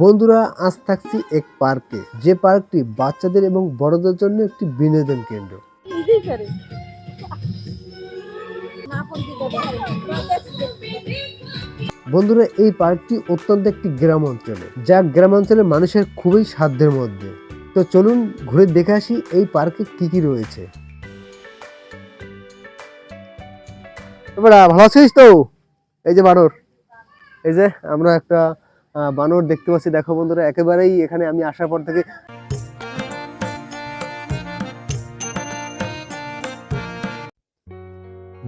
বন্ধুরা, আজ থাকছি এক পার্কে। যে পার্কটি বাচ্চাদের এবং বড়দের জন্য একটি বিনোদন কেন্দ্র। বন্ধুরা, এই পার্কটি অত্যন্ত একটি গ্রাম অঞ্চলে, যা গ্রাম অঞ্চলের মানুষের খুবই সাধ্যের মধ্যে। তো চলুন ঘুরে দেখে আসি এই পার্কে কি কি রয়েছে। ভালো আছিস তো? এই যে বানর, এই যে আমরা একটা বানর দেখতে পাচ্ছি। দেখো বন্ধুরা, একেবারেই এখানে আমি আসার পর থেকে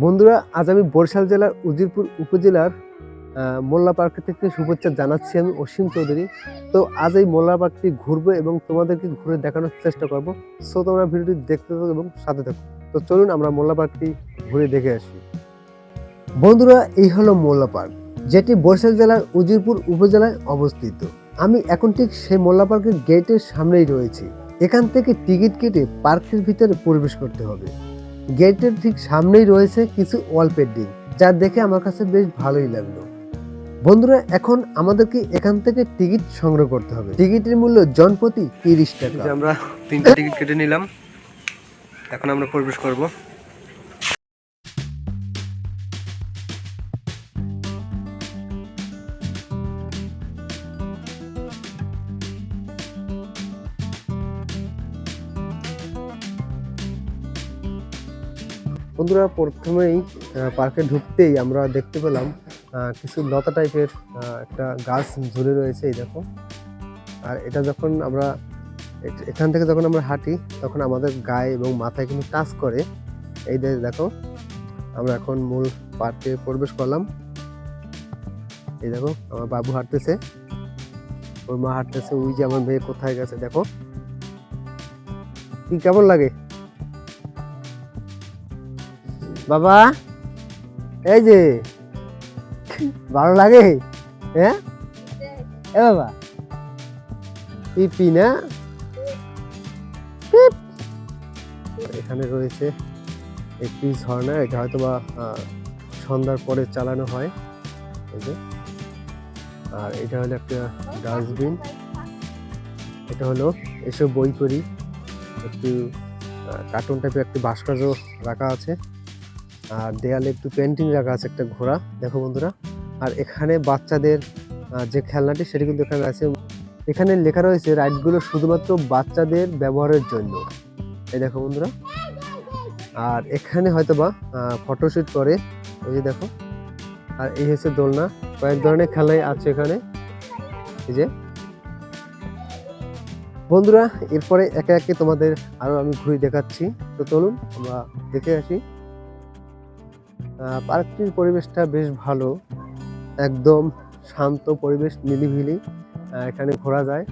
বন্ধুরা, আজ আমি বরিশাল জেলার উজিরপুর উপজেলার মোল্লা পার্ক থেকে শুভেচ্ছা জানাচ্ছি আমি অসীম চৌধুরী। তো আজ এই মোল্লা পার্কটি ঘুরবো এবং তোমাদেরকে ঘুরে দেখানোর চেষ্টা করব। সো তোমরা ভিডিওটি দেখতে থাকো এবং সাথে থাকো। তো চলুন আমরা মোল্লা পার্কটি ঘুরে দেখে আসি। বন্ধুরা, এই হলো মোল্লা পার্ক। যেটি বরিশাল জেলার উজিরপুর উপজেলায় অবস্থিত। আমি এখন ঠিক সেই মোল্লা পার্কের গেটের সামনেই রয়েছি। এখান থেকে টিকিট কেটে পার্কের ভিতরে প্রবেশ করতে হবে। গেটের ঠিক সামনেই রয়েছে কিছু ওয়াল পেন্টিং, যা দেখে আমার কাছে বেশ ভালোই লাগল। বন্ধুরা, এখন আমাদেরকে এখান থেকে টিকিট সংগ্রহ করতে হবে। টিকিটের মূল্য জনপ্রতি তিরিশ টাকা। আমরা তিনটা টিকিট কেটে নিলাম। এখন আমরা প্রবেশ করব। বন্ধুরা, প্রথমেই পার্কে ঢুকতেই আমরা দেখতে পেলাম কিছু লতা টাইপের একটা গাছ ঝুলে রয়েছে, এই দেখো। আর এটা যখন আমরা এখান থেকে যখন আমরা হাঁটি, তখন আমাদের গায়ে এবং মাথায় কিন্তু টাচ করে। এই দেখো, আমরা এখন মূল পার্কে প্রবেশ করলাম। এই দেখো, আমার বাবু হাঁটতেছে। ওর মা হাঁটতেছে, ওই যে আমার মেয়ে কোথায় গেছে, দেখো। কি কেমন লাগে? বাবা, এই যে, ভালো লাগে? হ্যাঁ এ বাবা, পিপি না? এখানে রয়েছে একটি ঝর্ণা, এটা হয়তো বা সন্ধ্যার পরে চালানো হয়। এই যে, আর এটা হলো একটা ডাস্টবিন। এটা হলো এসব বই করি। একটু কার্টুন টাইপের একটি ভাস্কর্য রাখা আছে। আর দেয়ালে একটু পেন্টিং রাখা আছে একটা ঘোড়া, দেখো বন্ধুরা। আর এখানে বাচ্চাদের যে খেলনাটি সেটি কিন্তু এখানে আছে। এখানে লেখা রয়েছে রাইডগুলো শুধুমাত্র বাচ্চাদের ব্যবহারের জন্য। এই দেখো বন্ধুরা। আর এখানে হয়তো বা ফটোশুট করে ওই যে দেখো। আর এই হচ্ছে দোলনা, কয়েক ধরনের খেলাই আছে এখানে। এই যে। বন্ধুরা, এরপরে একে একে তোমাদের আরও আমি ঘুরে দেখাচ্ছি। তো চলুন, আমরা দেখে আসি। পার্কটির পরিবেশটা বেশ ভালো। একদম শান্ত পরিবেশ নিলিবিলি আহ, এখানে ঘোরা যায়।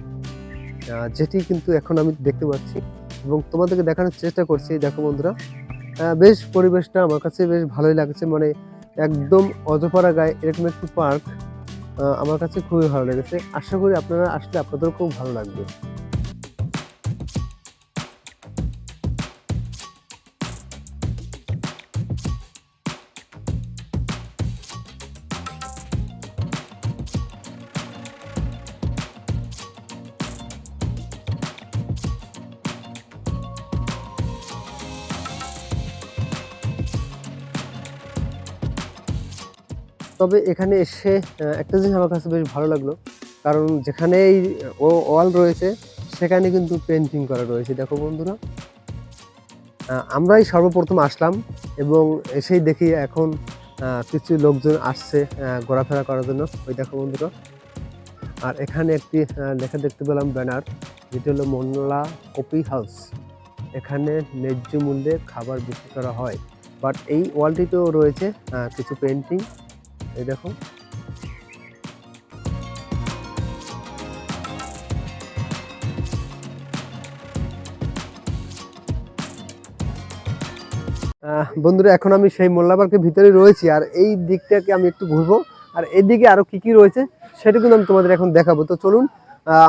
যেটি কিন্তু এখন আমি দেখতে পাচ্ছি এবং তোমাদেরকে দেখানোর চেষ্টা করছি। দেখো বন্ধুরা বেশ পরিবেশটা আমার কাছে বেশ ভালোই লাগছে। মানে একদম অজপাড়া গায়ে এরকম একটি পার্ক আমার কাছে খুবই ভালো লেগেছে। আশা করি আপনারা আসলে আপনাদেরও খুব ভালো লাগবে। তবে এখানে এসে একটা জিনিস আমার কাছে বেশ ভালো লাগল। কারণ যেখানেই ও, ওয়াল রয়েছে, সেখানে কিন্তু পেন্টিং করা রয়েছে। দেখো বন্ধুরা আমরাই সর্বপ্রথম আসলাম এবং এসেই দেখি এখন কিছু লোকজন আসছে ঘোরাফেরা করার জন্য। ওই দেখো বন্ধুরা, আর এখানে একটি লেখা দেখতে পেলাম ব্যানার, যেটি হলো মোল্লা কপি হাউস। এখানে ন্যায্য মূল্যে খাবার বিক্রি করা হয়। বাট এই ওয়ালটিতেও রয়েছে কিছু পেন্টিং এই দেখো। বন্ধুরা, এখন আমি সেই মোল্লা পার্কের ভিতরে রয়েছি আর এই দিকটাকে আমি একটু ঘুরবো। আর এদিকে আরও কি কি রয়েছে সেটা কিন্তু আমি তোমাদের এখন দেখাবো। তো চলুন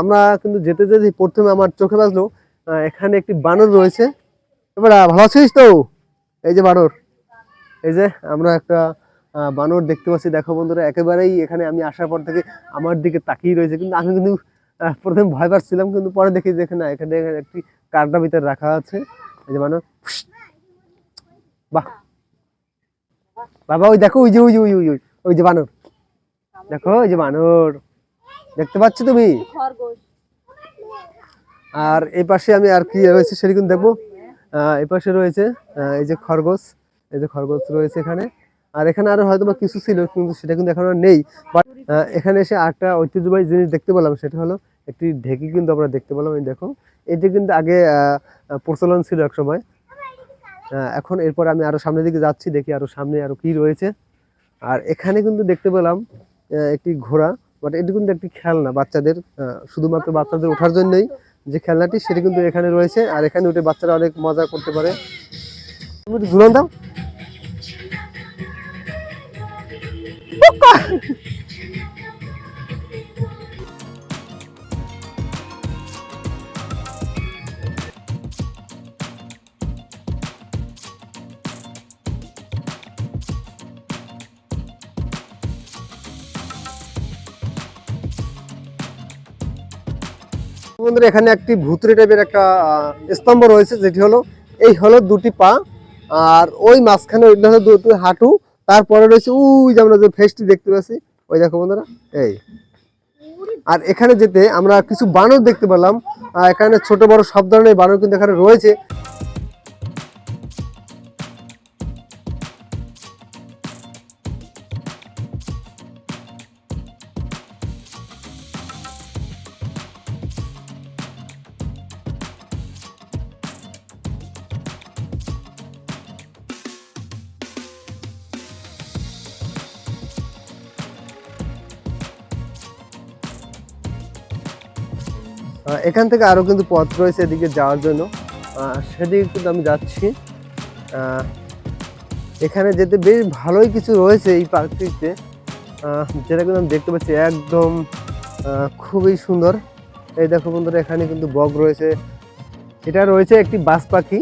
আমরা কিন্তু যেতে যেতে প্রথমে আমার চোখে বাজলো এখানে একটি বানর রয়েছে। এবার ভালো আছিস তো? এই যে বানর, এই যে আমরা একটা বানর দেখতে পাচ্ছি। দেখো বন্ধুরা, একেবারেই এখানে আমি আসার পর থেকে আমার দিকে তাকিয়ে রয়েছে। কিন্তু আমি কিন্তু প্রথমে ভয় পাচ্ছিলাম, কিন্তু পরে দেখি যে এখানে এখানে একটি কার্ডার ভিতরে রাখা আছে। এই যে বানর। বাহ। বাবা, ওই দেখো, ওই যে ওই যে, ওই ওই ওই যে বানর। দেখো, ওই যে বানর। দেখতে পাচ্ছ তুমি? আর এই পাশে আমি আর কি রয়েছে সেটা কিন্তু দেখব। এই পাশে রয়েছে এই যে খরগোশ। এই যে খরগোশ রয়েছে এখানে। আর এখানে আরও হয়তো বা কিছু ছিল, কিন্তু সেটা কিন্তু এখন নেই। বাট এখানে এসে আরেকটা ঐতিহ্যবাহী জিনিস দেখতে পেলাম, সেটা হলো একটি ঢেকি কিন্তু আমরা দেখতে পেলাম, এই দেখো। এটি কিন্তু আগে প্রচলন ছিল এক সময়। এখন এরপর আমি আরও সামনের দিকে যাচ্ছি, দেখি আরও সামনে আরও কি রয়েছে। আর এখানে কিন্তু দেখতে পেলাম একটি ঘোড়া বাট এটি কিন্তু একটি খেলনা বাচ্চাদের শুধুমাত্র বাচ্চাদের ওঠার জন্যই। যে খেলনাটি সেটি কিন্তু এখানে রয়েছে, আর এখানে উঠে বাচ্চারা অনেক মজা করতে পারে। তুমি ঝুলন দাও। বন্ধুরা, এখানে একটি ভুতুরে টাইপের একটা স্তম্ভ রয়েছে, যেটি হলো, এই হলো দুটি পা, আর ওই মাঝখানে ওইটা হলো দুটি হাঁটু তারপরে রয়েছে ওই যে আমরা যে ফেসটি দেখতে পাচ্ছি, ওই দেখো বন্ধুরা, এই। আর এখানে যেতে আমরা কিছু বানর দেখতে পেলাম। এখানে ছোট বড় সব ধরনের বানর কিন্তু এখানে রয়েছে। এখান থেকে আরও কিন্তু পথ রয়েছে এদিকে যাওয়ার জন্য। সেদিকে কিন্তু আমি যাচ্ছি। এখানে যেতে বেশ ভালোই কিছু রয়েছে এই পার্কটিতে। যেটা কিন্তু আমি দেখতে পাচ্ছি একদম খুবই সুন্দর। এই দেখো বন্ধুরা, এখানে কিন্তু বগ রয়েছে। এটা রয়েছে একটি বাস পাখি,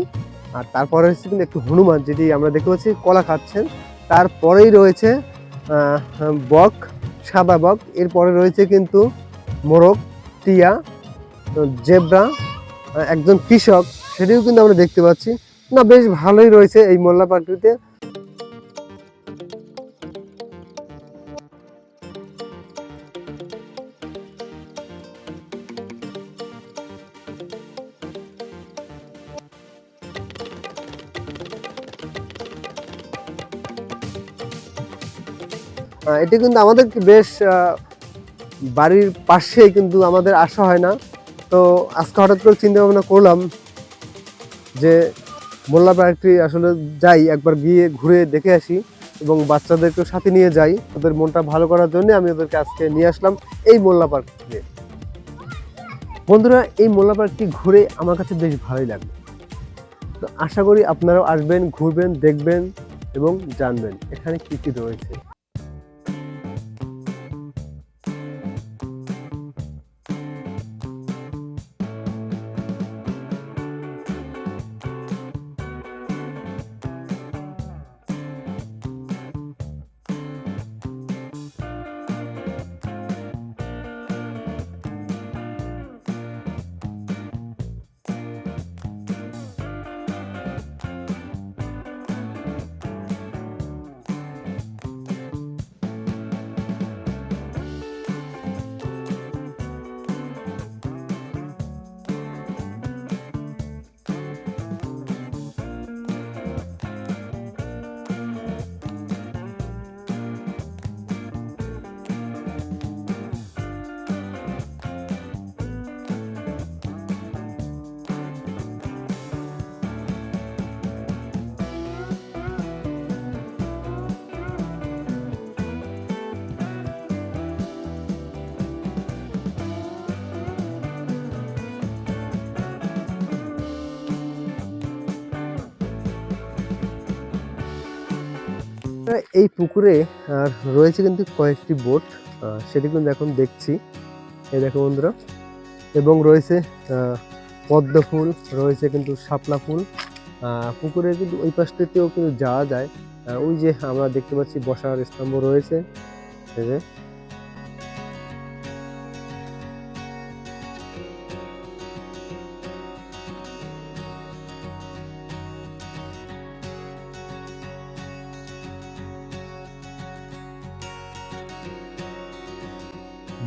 আর তারপরে রয়েছে কিন্তু একটি হনুমান, যেটি আমরা দেখতে পাচ্ছি কলা খাচ্ছেন। তারপরেই রয়েছে বক, সাদা বক। এরপরে রয়েছে কিন্তু মোরগ, টিয়া জেব্রা একজন কৃষক সেটিও কিন্তু আমরা দেখতে পাচ্ছি। না বেশ ভালোই রয়েছে এই মোল্লা আহ, এটি কিন্তু আমাদের বেশ বাড়ির পাশে কিন্তু আমাদের আসা হয় না। তো আজকে হঠাৎ করে চিন্তা ভাবনা করলাম যে মোল্লা পার্কটি আসলে যাই, একবার গিয়ে ঘুরে দেখে আসি এবং বাচ্চাদেরকেও সাথে নিয়ে যাই। ওদের মনটা ভালো করার জন্য আমি ওদেরকে আজকে নিয়ে আসলাম এই মোল্লা পার্কে বন্ধুরা, এই মোল্লা পার্কটি ঘুরে আমার কাছে বেশ ভালোই লাগবে তো আশা করি আপনারাও আসবেন, ঘুরবেন, দেখবেন এবং জানবেন এখানে কী কী রয়েছে। এই পুকুরে আর রয়েছে কিন্তু কয়েকটি বোট সেটি কিন্তু এখন দেখছি। এই দেখো বন্ধুরা এবং রয়েছে পদ্ম ফুল রয়েছে কিন্তু শাপলা ফুল। আহ, পুকুরে কিন্তু ওই পাশটাতেও কিন্তু যাওয়া যায়। ওই যে আমরা দেখতে পাচ্ছি বসার স্তম্ভ রয়েছে।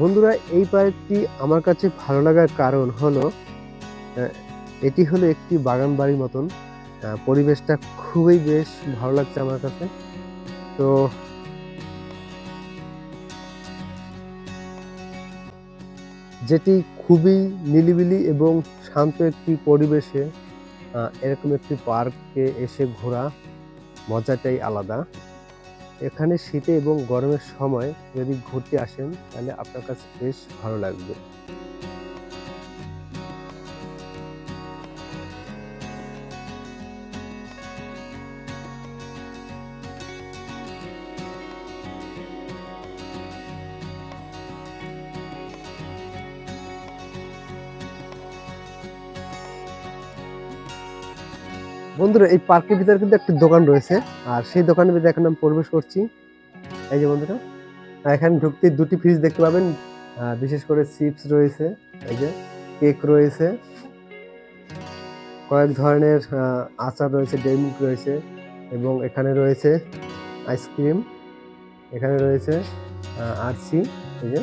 বন্ধুরা, এই পার্কটি আমার কাছে ভালো লাগার কারণ হলো এটি হলো একটি বাগান বাড়ির মতন। পরিবেশটা খুবই বেশ ভালো লাগছে আমার কাছে। তো যেটি খুবই নিলিবিলি এবং শান্ত একটি পরিবেশে এরকম একটি পার্কে এসে ঘোরা মজাটাই আলাদা। এখানে শীতে এবং গরমের সময় যদি ঘুরতে আসেন তাহলে আপনার কাছে বেশ ভালো লাগবে। বন্ধুরা, এই পার্কের ভিতরে কিন্তু একটি দোকান রয়েছে। আর সেই দোকানের ভিতরে এখন আমি প্রবেশ করছি। এই যে বন্ধুরা এখানে ঢুকতে দুটি ফ্রিজ দেখতে পাবেন। বিশেষ করে চিপস রয়েছে, এই যে কেক রয়েছে। কয়েক ধরনের আচার রয়েছে ডেমিক রয়েছে এবং এখানে রয়েছে আইসক্রিম এখানে রয়েছে আরসি এই যে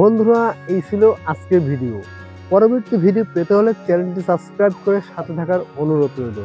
বন্ধুরা, এই ছিল আজকের ভিডিও পরবর্তী ভিডিও পেতে হলে চ্যানেলটি সাবস্ক্রাইব করে সাথে থাকার অনুরোধ রইল।